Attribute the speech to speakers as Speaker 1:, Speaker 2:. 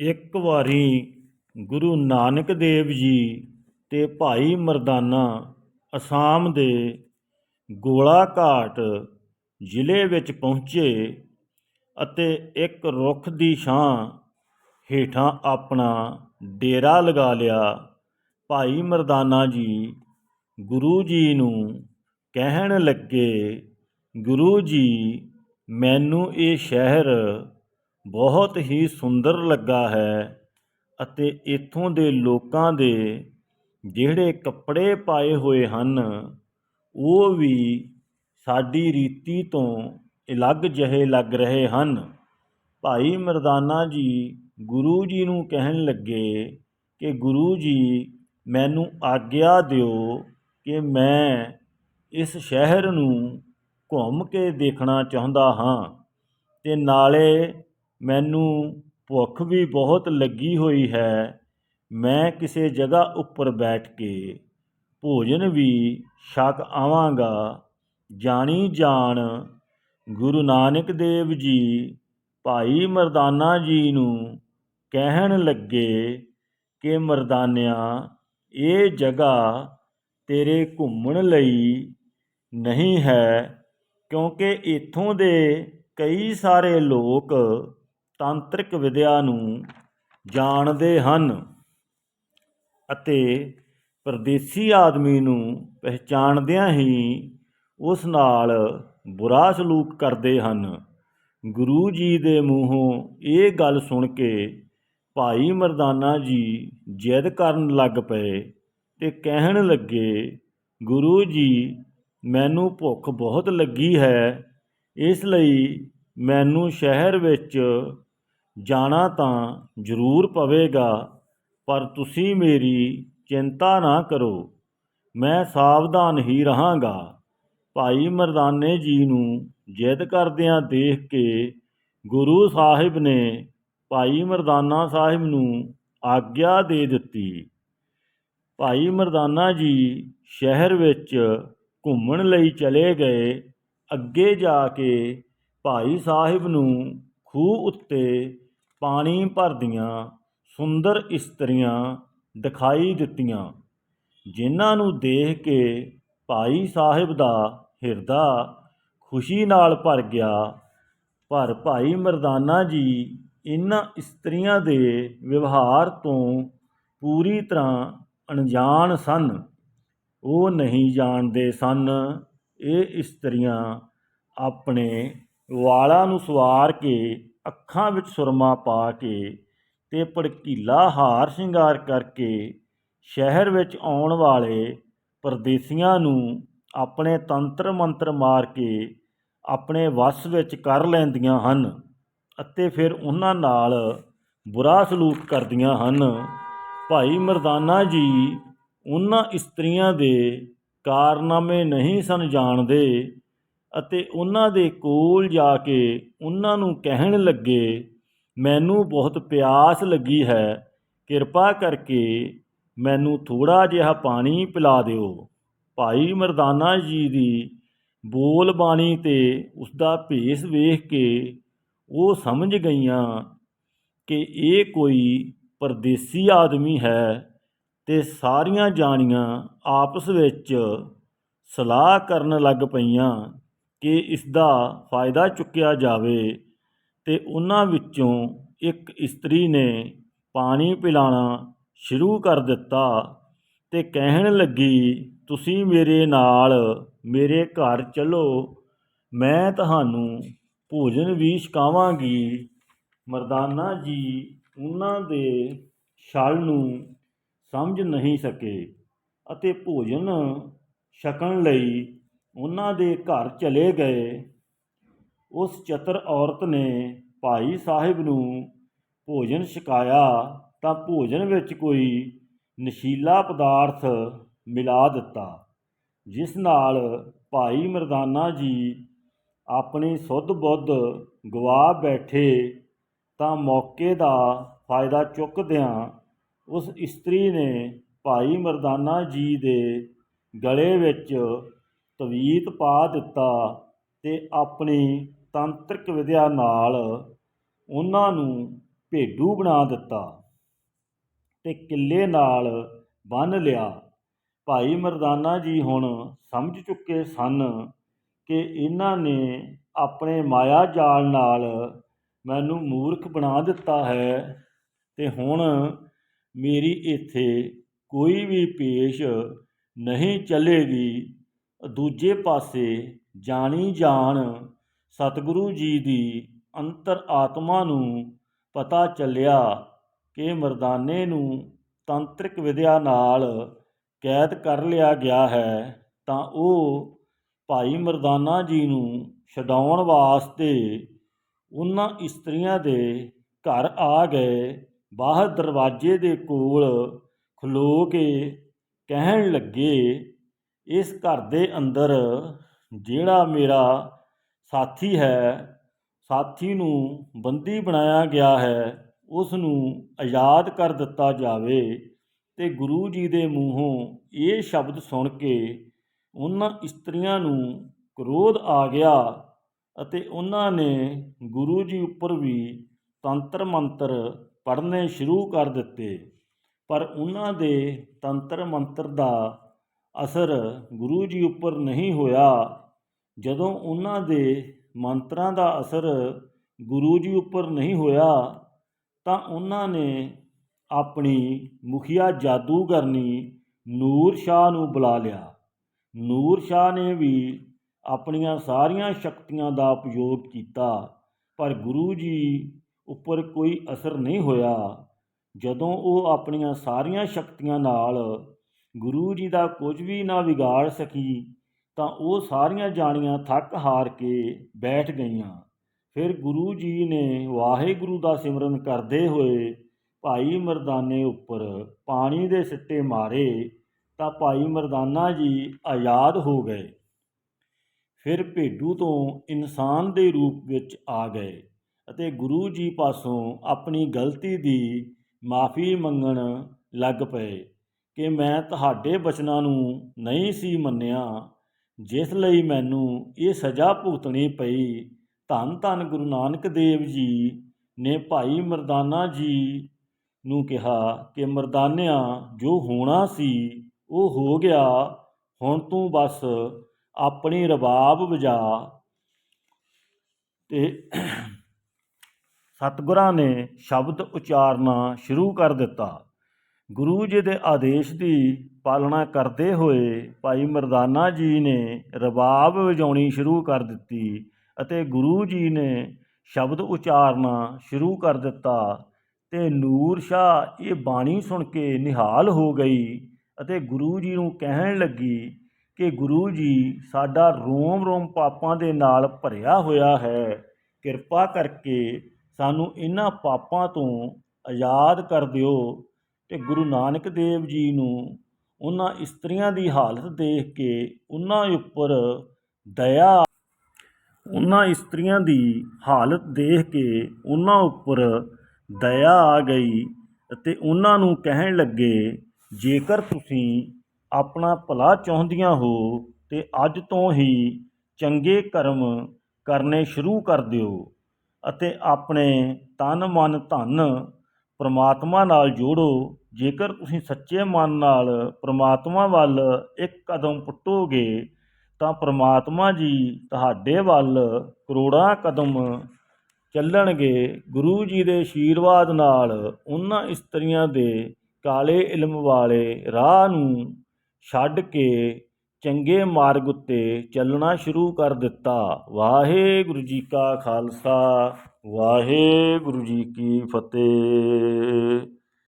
Speaker 1: ਇੱਕ ਵਾਰੀ ਗੁਰੂ ਨਾਨਕ ਦੇਵ ਜੀ ਤੇ ਭਾਈ ਮਰਦਾਨਾ ਅਸਾਮ ਦੇ ਗੋਲਾਘਾਟ ਜ਼ਿਲ੍ਹੇ ਵਿੱਚ ਪਹੁੰਚੇ ਅਤੇ ਇੱਕ ਰੁੱਖ ਦੀ ਛਾਂ ਹੇਠਾਂ ਆਪਣਾ ਡੇਰਾ ਲਗਾ ਲਿਆ। ਭਾਈ ਮਰਦਾਨਾ ਜੀ ਗੁਰੂ ਜੀ ਨੂੰ ਕਹਿਣ ਲੱਗੇ, ਗੁਰੂ ਜੀ, ਮੈਨੂੰ ਇਹ ਸ਼ਹਿਰ ਬਹੁਤ ਹੀ ਸੁੰਦਰ ਲੱਗਾ ਹੈ ਅਤੇ ਇੱਥੋਂ ਦੇ ਲੋਕਾਂ ਦੇ ਜਿਹੜੇ ਕੱਪੜੇ ਪਾਏ ਹੋਏ ਹਨ, ਉਹ ਵੀ ਸਾਡੀ ਰੀਤੀ ਤੋਂ ਅਲੱਗ ਜਿਹੇ ਲੱਗ ਰਹੇ ਹਨ। ਭਾਈ ਮਰਦਾਨਾ ਜੀ ਗੁਰੂ ਜੀ ਨੂੰ ਕਹਿਣ ਲੱਗੇ ਕਿ ਗੁਰੂ ਜੀ, ਮੈਨੂੰ ਆਗਿਆ ਦਿਓ ਕਿ ਮੈਂ ਇਸ ਸ਼ਹਿਰ ਨੂੰ ਘੁੰਮ ਕੇ ਦੇਖਣਾ ਚਾਹੁੰਦਾ ਹਾਂ ਤੇ ਨਾਲੇ ਮੈਨੂੰ ਭੁੱਖ ਵੀ ਬਹੁਤ ਲੱਗੀ ਹੋਈ ਹੈ। ਮੈਂ ਕਿਸੇ ਜਗ੍ਹਾ ਉੱਪਰ ਬੈਠ ਕੇ ਭੋਜਨ ਵੀ ਛਕ ਆਵਾਂਗਾ। ਜਾਣੀ ਜਾਣ, ਗੁਰੂ ਨਾਨਕ ਦੇਵ ਜੀ, ਭਾਈ ਮਰਦਾਨਾ ਜੀ ਨੂੰ ਕਹਿਣ ਲੱਗੇ ਕਿ ਮਰਦਾਨਿਆ, ਇਹ ਜਗ੍ਹਾ ਤੇਰੇ ਘੁੰਮਣ ਲਈ ਨਹੀਂ ਹੈ, ਕਿਉਂਕਿ ਇੱਥੋਂ ਦੇ ਕਈ ਸਾਰੇ ਲੋਕ ਤਾਂਤਰਿਕ ਵਿਦਿਆ ਨੂੰ ਜਾਣਦੇ ਹਨ ਅਤੇ ਪਰਦੇਸੀ ਆਦਮੀ ਨੂੰ ਪਹਿਚਾਣਦਿਆਂ ਹੀ ਉਸ ਨਾਲ ਬੁਰਾ ਸਲੂਕ ਕਰਦੇ ਹਨ। ਗੁਰੂ ਜੀ ਦੇ ਮੂੰਹੋਂ ਇਹ ਗੱਲ ਸੁਣ ਕੇ ਭਾਈ ਮਰਦਾਨਾ ਜੀ ਜਿੱਦ ਕਰਨ ਲੱਗ ਪਏ ਤੇ ਕਹਿਣ ਲੱਗੇ, ਗੁਰੂ ਜੀ, ਮੈਨੂੰ ਭੁੱਖ ਬਹੁਤ ਲੱਗੀ ਹੈ, ਇਸ ਲਈ ਮੈਨੂੰ ਸ਼ਹਿਰ ਵਿੱਚ ਜਾਣਾ ਤਾਂ ਜ਼ਰੂਰ ਪਵੇਗਾ, ਪਰ ਤੁਸੀਂ ਮੇਰੀ ਚਿੰਤਾ ਨਾ ਕਰੋ। ਮੈਂ ਸਾਵਧਾਨ ਹੀ ਰਹਾਂਗਾ। ਭਾਈ ਮਰਦਾਨੇ ਜੀ ਨੂੰ ਜਿੱਦ ਕਰਦਿਆਂ ਦੇਖ ਕੇ ਗੁਰੂ ਸਾਹਿਬ ਨੇ ਭਾਈ ਮਰਦਾਨਾ ਸਾਹਿਬ ਨੂੰ ਆਗਿਆ ਦੇ ਦਿੱਤੀ। ਭਾਈ ਮਰਦਾਨਾ ਜੀ ਸ਼ਹਿਰ ਵਿੱਚ ਘੁੰਮਣ ਲਈ ਚਲੇ ਗਏ। ਅੱਗੇ ਜਾ ਕੇ ਭਾਈ ਸਾਹਿਬ ਨੂੰ ਖੂਹ ਉੱਤੇ ਪਾਣੀ ਭਰਦੀਆਂ, ਸੁੰਦਰ ਇਸਤਰੀਆਂ ਦਿਖਾਈ ਦਿੱਤੀਆਂ, ਜਿਨ੍ਹਾਂ ਨੂੰ ਦੇਖ ਕੇ ਭਾਈ ਸਾਹਿਬ ਦਾ ਹਿਰਦਾ ਖੁਸ਼ੀ ਨਾਲ ਭਰ ਗਿਆ। ਪਰ ਭਾਈ ਮਰਦਾਨਾ ਜੀ ਇਨ੍ਹਾਂ ਇਸਤਰੀਆਂ ਦੇ ਵਿਵਹਾਰ ਤੋਂ ਪੂਰੀ ਤਰ੍ਹਾਂ ਅਣਜਾਣ ਸਨ। ਉਹ ਨਹੀਂ ਜਾਣਦੇ ਸਨ, ਇਹ ਇਸਤਰੀਆਂ ਆਪਣੇ ਵਾਲਾਂ ਨੂੰ ਸਵਾਰ ਕੇ ਅੱਖਾਂ ਵਿੱਚ ਸੁਰਮਾ ਪਾ ਕੇ ਤੇ ਭੜਕੀਲਾ ਹਾਰ ਸ਼ਿੰਗਾਰ ਕਰਕੇ ਸ਼ਹਿਰ ਵਿੱਚ ਆਉਣ ਵਾਲੇ ਪਰਦੇਸੀਆਂ ਨੂੰ ਆਪਣੇ ਤੰਤਰ ਮੰਤਰ ਮਾਰ ਕੇ ਆਪਣੇ ਵਸ ਵਿੱਚ ਕਰ ਲੈਂਦੀਆਂ ਹਨ ਅਤੇ ਫਿਰ ਉਹਨਾਂ ਨਾਲ ਬੁਰਾ ਸਲੂਕ ਕਰਦੀਆਂ ਹਨ। ਭਾਈ ਮਰਦਾਨਾ ਜੀ ਉਹਨਾਂ ਇਸਤਰੀਆਂ ਦੇ ਕਾਰਨਾਮੇ ਨਹੀਂ ਸਨ ਜਾਣਦੇ। ਅਤੇ ਉਹਨਾਂ ਦੇ ਕੋਲ ਜਾ ਕੇ ਉਹਨਾਂ ਨੂੰ ਕਹਿਣ ਲੱਗੇ, ਮੈਨੂੰ ਬਹੁਤ ਪਿਆਸ ਲੱਗੀ ਹੈ, ਕਿਰਪਾ ਕਰਕੇ ਮੈਨੂੰ ਥੋੜਾ ਜਿਹਾ ਪਾਣੀ ਪਿਲਾ ਦਿਓ। ਭਾਈ ਮਰਦਾਨਾ ਜੀ ਦੀ ਬੋਲ ਬਾਣੀ ਤੇ ਉਸ ਦਾ ਭੇਸ ਵੇਖ ਕੇ ਉਹ ਸਮਝ ਗਈਆਂ ਕਿ ਇਹ ਕੋਈ ਪਰਦੇਸੀ ਆਦਮੀ ਹੈ ਤੇ ਸਾਰੀਆਂ ਜਾਣੀਆਂ ਆਪਸ ਵਿੱਚ ਸਲਾਹ ਕਰਨ ਲੱਗ ਪਈਆਂ। ਕਿ ਇਸ ਦਾ ਫਾਇਦਾ ਚੁੱਕਿਆ ਜਾਵੇ ਅਤੇ ਉਹਨਾਂ ਵਿੱਚੋਂ ਇੱਕ ਇਸਤਰੀ ਨੇ ਪਾਣੀ ਪਿਲਾਉਣਾ ਸ਼ੁਰੂ ਕਰ ਦਿੱਤਾ ਅਤੇ ਕਹਿਣ ਲੱਗੀ, ਤੁਸੀਂ ਮੇਰੇ ਨਾਲ ਮੇਰੇ ਘਰ ਚੱਲੋ, ਮੈਂ ਤੁਹਾਨੂੰ ਭੋਜਨ ਵੀ ਛਕਾਵਾਂਗੀ। ਮਰਦਾਨਾ ਜੀ ਉਹਨਾਂ ਦੇ ਛਲ ਨੂੰ ਸਮਝ ਨਹੀਂ ਸਕੇ ਅਤੇ ਭੋਜਨ ਛਕਣ ਲਈ ਉਹਨਾਂ ਦੇ ਘਰ ਚਲੇ ਗਏ। ਉਸ ਚਤਰ ਔਰਤ ਨੇ ਭਾਈ ਸਾਹਿਬ ਨੂੰ ਭੋਜਨ ਛਕਾਇਆ ਤਾਂ ਭੋਜਨ ਵਿੱਚ ਕੋਈ ਨਸ਼ੀਲਾ ਪਦਾਰਥ ਮਿਲਾ ਦਿੱਤਾ, ਜਿਸ ਨਾਲ ਭਾਈ ਮਰਦਾਨਾ ਜੀ ਆਪਣੀ ਸੁੱਧ ਬੁੱਧ ਗਵਾ ਬੈਠੇ ਤਾਂ ਮੌਕੇ ਦਾ ਫਾਇਦਾ ਚੁੱਕਦਿਆਂ ਉਸ ਇਸਤਰੀ ਨੇ ਭਾਈ ਮਰਦਾਨਾ ਜੀ ਦੇ ਗਲੇ ਵਿੱਚ ਤਵੀਤ ਪਾ ਦਿੱਤਾ ਤੇ ਆਪਣੀ ਤੰਤਰਿਕ ਵਿਦਿਆ ਨਾਲ ਉਹਨਾਂ ਨੂੰ ਭੇਡੂ ਬਣਾ ਦਿੱਤਾ ਤੇ ਕਿੱਲੇ ਨਾਲ ਬੰਨ ਲਿਆ। ਭਾਈ ਮਰਦਾਨਾ ਜੀ ਹੁਣ ਸਮਝ ਚੁੱਕੇ ਸਨ ਕਿ ਇਹਨਾਂ ਨੇ ਆਪਣੇ ਮਾਇਆ ਜਾਲ ਨਾਲ ਮੈਨੂੰ ਮੂਰਖ ਬਣਾ ਦਿੱਤਾ ਹੈ ਤੇ ਹੁਣ ਮੇਰੀ ਇੱਥੇ ਕੋਈ ਵੀ ਪੇਸ਼ ਨਹੀਂ ਚੱਲੇਗੀ। ਦੂਜੇ ਪਾਸੇ ਜਾਣੀ ਜਾਣ ਸਤਿਗੁਰੂ ਜੀ ਦੀ ਅੰਤਰ ਆਤਮਾ ਨੂੰ ਪਤਾ ਚੱਲਿਆ ਕਿ ਮਰਦਾਨੇ ਨੂੰ ਤੰਤਰਿਕ ਵਿਦਿਆ ਨਾਲ ਕੈਦ ਕਰ ਲਿਆ ਗਿਆ ਹੈ, ਤਾਂ ਉਹ ਭਾਈ ਮਰਦਾਨਾ ਜੀ ਨੂੰ ਛਡਾਉਣ ਵਾਸਤੇ ਉਹਨਾਂ ਇਸਤਰੀਆਂ ਦੇ ਘਰ ਆ ਗਏ, ਬਾਹਰ ਦਰਵਾਜ਼ੇ ਦੇ ਕੋਲ ਖਲੋ ਕੇ ਕਹਿਣ ਲੱਗੇ ਇਸ ਘਰ ਦੇ ਅੰਦਰ ਜਿਹੜਾ ਮੇਰਾ ਸਾਥੀ ਹੈ, ਸਾਥੀ ਨੂੰ ਬੰਦੀ ਬਣਾਇਆ ਗਿਆ ਹੈ ਉਸ ਨੂੰ ਆਜ਼ਾਦ ਕਰ ਦਿੱਤਾ ਜਾਵੇ ਤੇ ਗੁਰੂ ਜੀ ਦੇ ਮੂੰਹੋਂ ਇਹ ਸ਼ਬਦ ਸੁਣ ਕੇ ਉਹਨਾਂ ਇਸਤਰੀਆਂ ਨੂੰ ਕ੍ਰੋਧ ਆ ਗਿਆ ਅਤੇ ਉਹਨਾਂ ਨੇ ਗੁਰੂ ਜੀ ਉੱਪਰ ਵੀ ਤੰਤਰ ਮੰਤਰ ਪੜ੍ਹਨੇ ਸ਼ੁਰੂ ਕਰ ਦਿੱਤੇ। ਪਰ ਉਹਨਾਂ ਦੇ ਤੰਤਰ ਮੰਤਰ ਦਾ ਅਸਰ ਗੁਰੂ ਜੀ ਉੱਪਰ ਨਹੀਂ ਹੋਇਆ। ਜਦੋਂ ਉਹਨਾਂ ਦੇ ਮੰਤਰਾਂ ਦਾ ਅਸਰ ਗੁਰੂ ਜੀ ਉੱਪਰ ਨਹੀਂ ਹੋਇਆ, ਤਾਂ ਉਹਨਾਂ ਨੇ ਆਪਣੀ ਮੁਖੀਆ ਜਾਦੂਗਰਨੀ ਨੂਰ ਸ਼ਾਹ ਨੂੰ ਬੁਲਾ ਲਿਆ। ਨੂਰ ਸ਼ਾਹ ਨੇ ਵੀ ਆਪਣੀਆਂ ਸਾਰੀਆਂ ਸ਼ਕਤੀਆਂ ਦਾ ਉਪਯੋਗ ਕੀਤਾ, ਪਰ ਗੁਰੂ ਜੀ ਉੱਪਰ ਕੋਈ ਅਸਰ ਨਹੀਂ ਹੋਇਆ। ਜਦੋਂ ਉਹ ਆਪਣੀਆਂ ਸਾਰੀਆਂ ਸ਼ਕਤੀਆਂ ਨਾਲ ਗੁਰੂ ਜੀ ਦਾ ਕੁਝ ਵੀ ਨਾ ਵਿਗਾੜ ਸਕੀ, ਤਾਂ ਉਹ ਸਾਰੀਆਂ ਜਾਣੀਆਂ ਥੱਕ ਹਾਰ ਕੇ ਬੈਠ ਗਈਆਂ। ਫਿਰ ਗੁਰੂ ਜੀ ਨੇ ਵਾਹਿਗੁਰੂ ਦਾ ਸਿਮਰਨ ਕਰਦੇ ਹੋਏ ਭਾਈ ਮਰਦਾਨੇ ਉੱਪਰ ਪਾਣੀ ਦੇ ਸਿੱਟੇ ਮਾਰੇ, ਤਾਂ ਭਾਈ ਮਰਦਾਨਾ ਜੀ ਆਜ਼ਾਦ ਹੋ ਗਏ। ਫਿਰ ਭੇਡੂ ਤੋਂ ਇਨਸਾਨ ਦੇ ਰੂਪ ਵਿੱਚ ਆ ਗਏ ਅਤੇ ਗੁਰੂ ਜੀ ਪਾਸੋਂ ਆਪਣੀ ਗਲਤੀ ਦੀ ਮਾਫੀ ਮੰਗਣ ਲੱਗ ਪਏ। ਕਿ ਮੈਂ ਤੁਹਾਡੇ ਬਚਨਾਂ ਨੂੰ ਨਹੀਂ ਸੀ ਮੰਨਿਆ, ਜਿਸ ਲਈ ਮੈਨੂੰ ਇਹ ਸਜ਼ਾ ਭੁਗਤਣੀ ਪਈ। ਧੰਨ ਧੰਨ ਗੁਰੂ ਨਾਨਕ ਦੇਵ ਜੀ ਨੇ ਭਾਈ ਮਰਦਾਨਾ ਜੀ ਨੂੰ ਕਿਹਾ ਕਿ ਮਰਦਾਨਿਆਂ, ਜੋ ਹੋਣਾ ਸੀ, ਉਹ ਹੋ ਗਿਆ। ਹੁਣ ਤੂੰ ਬਸ ਆਪਣੀ ਰਬਾਬ ਵਜਾ। ਤੇ ਸਤਿਗੁਰਾਂ ਨੇ ਸ਼ਬਦ ਉਚਾਰਨਾ ਸ਼ੁਰੂ ਕਰ ਦਿੱਤਾ। ਗੁਰੂ ਜੀ ਦੇ ਆਦੇਸ਼ ਦੀ ਪਾਲਣਾ ਕਰਦੇ ਹੋਏ ਭਾਈ ਮਰਦਾਨਾ ਜੀ ਨੇ ਰਬਾਬ ਵਜਾਉਣੀ ਸ਼ੁਰੂ ਕਰ ਦਿੱਤੀ ਅਤੇ ਗੁਰੂ ਜੀ ਨੇ ਸ਼ਬਦ ਉਚਾਰਨਾ ਸ਼ੁਰੂ ਕਰ ਦਿੱਤਾ ਤੇ ਨੂਰ ਸ਼ਾਹ ਇਹ ਬਾਣੀ ਸੁਣ ਕੇ ਨਿਹਾਲ ਹੋ ਗਈ ਅਤੇ ਗੁਰੂ ਜੀ ਨੂੰ ਕਹਿਣ ਲੱਗੀ ਕਿ ਗੁਰੂ ਜੀ, ਸਾਡਾ ਰੋਮ ਰੋਮ ਪਾਪਾਂ ਦੇ ਨਾਲ ਭਰਿਆ ਹੋਇਆ ਹੈ। ਕਿਰਪਾ ਕਰਕੇ ਸਾਨੂੰ ਇਹਨਾਂ ਪਾਪਾਂ ਤੋਂ ਆਜ਼ਾਦ ਕਰ ਦਿਓ ਤੇ ਗੁਰੂ ਨਾਨਕ ਦੇਵ ਜੀ ਨੂੰ ਉਹਨਾਂ ਇਸਤਰੀਆਂ ਦੀ ਹਾਲਤ ਦੇਖ ਕੇ ਉਹਨਾਂ ਉੱਪਰ ਦਇਆ, ਉਹਨਾਂ ਇਸਤਰੀਆਂ ਦੀ ਹਾਲਤ ਦੇਖ ਕੇ ਉਹਨਾਂ ਉੱਪਰ ਦਇਆ ਆ ਗਈ ਅਤੇ ਉਹਨਾਂ ਨੂੰ ਕਹਿਣ ਲੱਗੇ, ਜੇਕਰ ਤੁਸੀਂ ਆਪਣਾ ਭਲਾ ਚਾਹੁੰਦੀਆਂ ਹੋ, ਤੇ ਅੱਜ ਤੋਂ ਹੀ ਚੰਗੇ ਕਰਮ ਕਰਨੇ ਸ਼ੁਰੂ ਕਰ ਦਿਓ ਅਤੇ ਆਪਣੇ ਤਨ ਮਨ ਧਨ ਪਰਮਾਤਮਾ ਨਾਲ ਜੋੜੋ। ਜੇਕਰ ਤੁਸੀਂ ਸੱਚੇ ਮਨ ਨਾਲ ਪਰਮਾਤਮਾ ਵੱਲ ਇੱਕ ਕਦਮ ਪੁੱਟੋਗੇ, ਤਾਂ ਪਰਮਾਤਮਾ ਜੀ ਤੁਹਾਡੇ ਵੱਲ ਕਰੋੜਾਂ ਕਦਮ ਚੱਲਣਗੇ। ਗੁਰੂ ਜੀ ਦੇ ਆਸ਼ੀਰਵਾਦ ਨਾਲ ਉਹਨਾਂ ਇਸਤਰੀਆਂ ਦੇ ਕਾਲੇ ਇਲਮ ਵਾਲੇ ਰਾਹ ਨੂੰ ਛੱਡ ਕੇ ਚੰਗੇ ਮਾਰਗ ਉੱਤੇ ਚੱਲਣਾ ਸ਼ੁਰੂ ਕਰ ਦਿੱਤਾ। ਵਾਹਿਗੁਰੂ ਜੀ ਕਾ ਖਾਲਸਾ। ਵਾਹਿਗੁਰੂ ਜੀ ਕੀ ਫਤਿਹ।